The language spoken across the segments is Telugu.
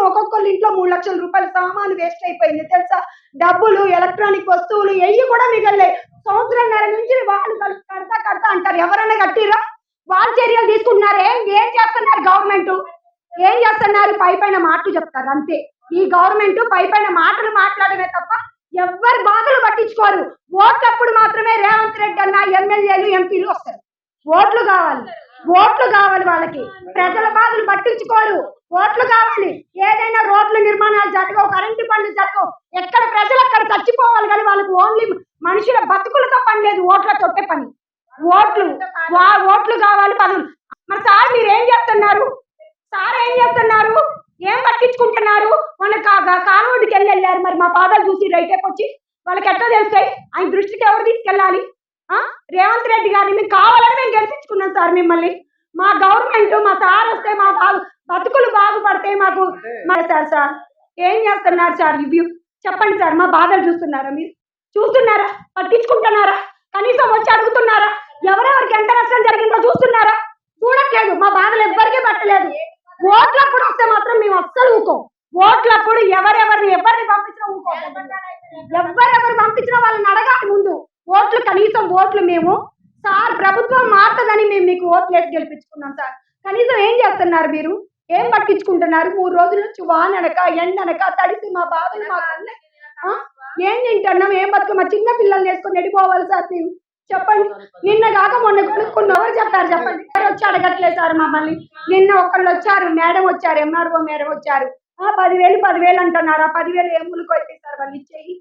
సంవత్సరం ఒక్కొక్కళ్ళ ఇంట్లో మూడు లక్షల రూపాయల సామాను వేస్ట్ అయిపోయింది. తెలుసా? డబ్బులు ఎలక్ట్రానిక్ వస్తువులు ఎయ్యి కూడా మిగలే సంవత్సరంన్నర నుంచి వాళ్ళు కల్- కడతా కడతా అంటారు. ఎవరైనా కట్టిరా? వాళ్ళు చర్యలు తీసుకుంటున్నారు? ఏం చేస్తున్నారు గవర్నమెంట్? ఏం చేస్తున్నారు? పై పైన మాటలు చెప్తారు అంతే. ఈ గవర్నమెంట్ పై పైన మాటలు మాట్లాడమే తప్ప ఎవ్వరు బాధలు పట్టించుకోరు. ఓట్లప్పుడు మాత్రమే రేవంత్ రెడ్డి అన్న ఎమ్మెల్యేలు ఎంపీలు వస్తారు. ఓట్లు కావాలి. ఓట్లు కావాలి వాళ్ళకి. ప్రజల బాధలు పట్టించుకోరు. ఓట్లు కావాలి. ఏదైనా రోడ్ల నిర్మాణాలు జరగవు కరెంటు పనులు జరగవు. ఎక్కడ ప్రజలు అక్కడ చచ్చిపోవాలి కానీ వాళ్ళకి ఓన్లీ మనుషుల బతుకులతో పని లేదు ఓట్లతోటే పని. ఓట్లు వా- ఓట్లు కావాలి పనులు. మరి సార్ మీరు ఏం చేస్తున్నారు? సార్ ఏం చేస్తున్నారు? ఏం పట్టించుకుంటున్నారు? మన కానూడికి వెళ్ళి వెళ్ళారు. మరి మా బాధలు చూసి రైట్ వచ్చి వాళ్ళకి ఎట్లా తెలుస్తాయి? ఆయన దృష్టికి ఎవరు తీసుకెళ్ళాలి? రేవంత్ రెడ్డి గారిని మీకు కావాలని మేము గెలిపించుకున్నాం సార్ మిమ్మల్ని. మా గవర్నమెంట్ మా సార్ వస్తే మా బాగు బతుకులు బాగుపడతాయి మాకు సార్ సార్ ఏం చేస్తున్నారు సార్? రివ్యూ చెప్పండి సార్ మా బాధలు చూస్తున్నారా మీరు? చూస్తున్నారా? పట్టించుకుంటున్నారా? కనీసం వచ్చి అడుగుతున్నారా? ఎవరెవరికి ఎంత నష్టం జరిగిందో చూస్తున్నారా? చూడట్లేదు మా బాధలు ఎవ్వరికీ పట్టలేదు. ఓట్లప్పుడు వస్తే మాత్రం మేము అస్సలు ఊకోం ఓట్లప్పుడు ఎవరెవరిని ఎవరిని పంపించినా ఊకో ఎవరెవరు పంపించినా వాళ్ళని అడగాలి ముందు. కనీసం ఓట్లు మేము సార్ ప్రభుత్వం మారుతుందని మేము మీకు ఓట్లు వేసి గెలిపించుకున్నాం సార్. కనీసం ఏం చేస్తున్నారు మీరు? ఏం పట్టించుకుంటున్నారు? మూడు రోజుల నుంచి వాననక ఎండనక తడిసి మా బాధలు మాకు ఏం తింటున్నాం? ఏం బతుకు మా చిన్న పిల్లల్ని వేసుకొని వెళ్ళిపోవాలి సార్ మేము చెప్పండి. నిన్న కాక మొన్న కొనుక్కున్న ఎవరు చెప్పారు చెప్పండి. వచ్చి అడగట్లేదు సార్ మమ్మల్ని? నిన్న ఒకళ్ళు వచ్చారు మేడం వచ్చారు ఎంఆర్ఓ మేడం వచ్చారు. ఆ పదివేలు పదివేలు అంటున్నారు. ఆ పదివేలు ఏ మూలకు అయితే సార్? వాళ్ళు ఇచ్చేయి.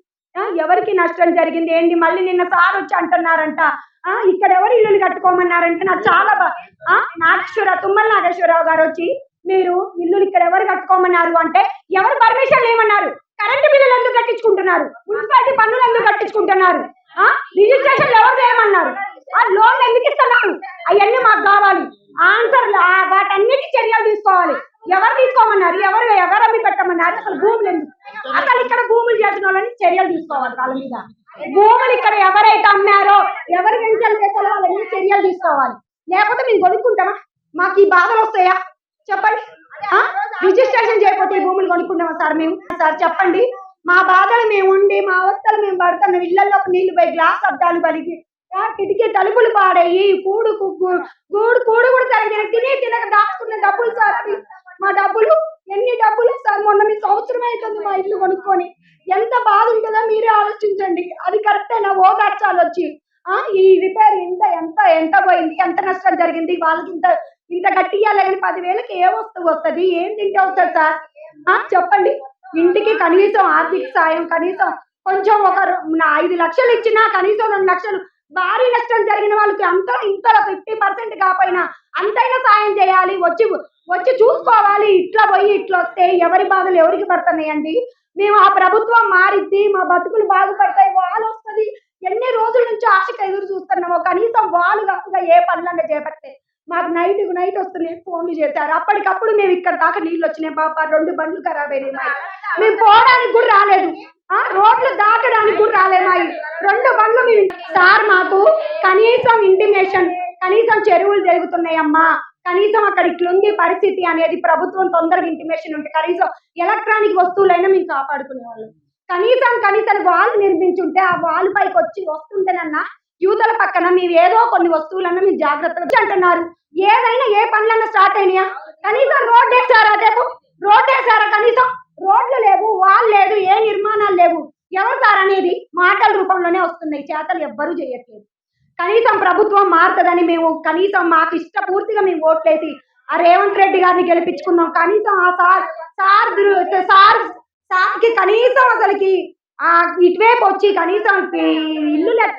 ఎవరికి నష్టం జరిగింది? ఏంటి? మళ్ళీ నిన్న సార్ వచ్చి అంటున్నారంట. ఆ ఇక్కడ ఎవరు ఇల్లులు కట్టుకోమన్నారంటే నాకు చాలా నాగేశ్వర తుమ్మల నాగేశ్వరరావు గారు వచ్చి మీరు ఇల్లులు ఇక్కడ ఎవరు కట్టుకోమన్నారు అంటే ఎవరు పర్మిషన్ ఏమన్నారు కరెంటు బిల్లులు ఎందుకు కట్టించుకుంటున్నారు? మున్సిపాలిటీ పన్నులు ఎందుకు కట్టించుకుంటున్నారు? రిజిస్ట్రేషన్ ఎవరు చేయమన్నారు? ఆ లోన్ ఎందుకు ఇస్తున్నారు? అవన్నీ మాకు కావాలి ఆన్సర్ వాటన్నిటి చర్యలు తీసుకోవాలి ఎవరు తీసుకోమన్నారు ఎవరు ఎవరు అమ్మి పెట్టమన్నారు అసలు భూములు ఎందుకు అసలు ఇక్కడ భూములు చేసిన వాళ్ళని చర్యలు తీసుకోవాలి వాళ్ళ మీద. భూములు ఇక్కడ ఎవరైతే అమ్మారో ఎవరు వెంచలు చేస్తారో వాళ్ళని చర్యలు తీసుకోవాలి. లేకపోతే మేము కొనుక్కుంటామా? మాకు ఈ బాధలు వస్తాయా? చెప్పండి. రిజిస్ట్రేషన్ చేయకపోతే ఈ భూములు కొనుక్కుంటామా సార్ మేము? సార్ చెప్పండి. మా బాధలు మేము ఉండి మా అవస్థలు మేము పడుతున్నాం ఇళ్ళలో నీళ్ళు పోయి గ్లాస్ అద్దాలు పలిగి కిటికీ తలుపులు పాడయ్యి కూడు గూడు కూడు కూడా సరిగ్గా తినే తినక దాచుకున్న డబ్బులు సార్ మా డబ్బులు ఎన్ని డబ్బులు? సార్ మొన్న మీ సంవత్సరం అవుతుంది మా ఇల్లు కొనుక్కొని. ఎంత బాధ ఉంటుందో మీరే ఆలోచించండి. అది కరెక్టేనా ఓదార్చాలి వచ్చి ఆ ఈ రిపేర్ ఇంత ఎంత ఎంత పోయింది ఎంత నష్టం జరిగింది వాళ్ళకి ఇంత ఇంత గట్టియాలి కానీ పదివేలకి ఏ వస్తువు వస్తుంది? ఏం తింటే వస్తుంది సార్ ఆ చెప్పండి. ఇంటికి కనీసం ఆర్థిక సాయం కనీసం కొంచెం ఒక ఐదు లక్షలు ఇచ్చినా కనీసం రెండు లక్షలు భారీ నష్టం జరిగిన వాళ్ళకి అంత ఇంతలో ఫిఫ్టీ పర్సెంట్ కాకపోయినా అంతైనా సాయం చేయాలి. వచ్చి వచ్చి చూసుకోవాలి. ఇట్లా పోయి ఇట్లా వస్తే ఎవరి బాధలు ఎవరికి పడుతున్నాయండి? మేము ఆ ప్రభుత్వం మారిద్ది మా బతుకులు బాగుపడతాయి వాళ్ళు వస్తుంది. ఎన్ని రోజుల నుంచి ఆశకు ఎదురు చూస్తున్నామో కనీసం వాళ్ళు కాకుండా ఏ పనులన్నా చేపడితే మాకు నైట్ నైట్ వస్తున్నాయి ఫోన్లు చేశారు. అప్పటికప్పుడు మేము ఇక్కడ దాకా నీళ్ళు వచ్చినాయి. పాప రెండు బండ్లు ఖరాబ్ అయినాయి. మేము పోవడానికి కూడా రాలేదు. రోడ్లు దాటడానికి కూడా రాలేదు రెండు బండ్లు మీ సార్ మాకు కనీసం ఇంటిమేషన్ కనీసం చెరువులు జరుగుతున్నాయమ్మా కనీసం అక్కడ ఇట్లుంది పరిస్థితి అనేది ప్రభుత్వం తొందరగా ఇంటిమేషన్ ఉంటే కనీసం ఎలక్ట్రానిక్ వస్తువులైనా మేము కాపాడుకునే వాళ్ళం కనీసం కనీసం వాళ్ళు నిర్మించుంటే ఆ వాల్ పైకి వచ్చి వస్తుంటేనన్నా యూతల పక్కన మీరు ఏదో కొన్ని వస్తువులన్నా మీరు జాగ్రత్తగా అంటున్నారు. ఏదైనా ఏ పనులన్నా స్టార్ట్ అయినాయా? కనీసం రోడ్ వేసారా రేపు రోడ్ వేసారా కనీసం రోడ్లు లేవు వాల్ లేదు ఏ నిర్మాణాలు లేవు ఎవరు సార్ అనేది మాటల రూపంలోనే వస్తున్నాయి. చేతలు ఎవ్వరూ చేయట్లేదు. కనీసం ప్రభుత్వం మారుతుందని మేము కనీసం మాకు ఇష్టపూర్తిగా మేము ఓట్లేసి ఆ రేవంత్ రెడ్డి గారిని గెలిపించుకున్నాం. కనీసం ఆ సార్ సార్ సార్ సార్కి కనీసం అసలుకి ఆ ఇటువైపు వచ్చి కనీసం ఇల్లు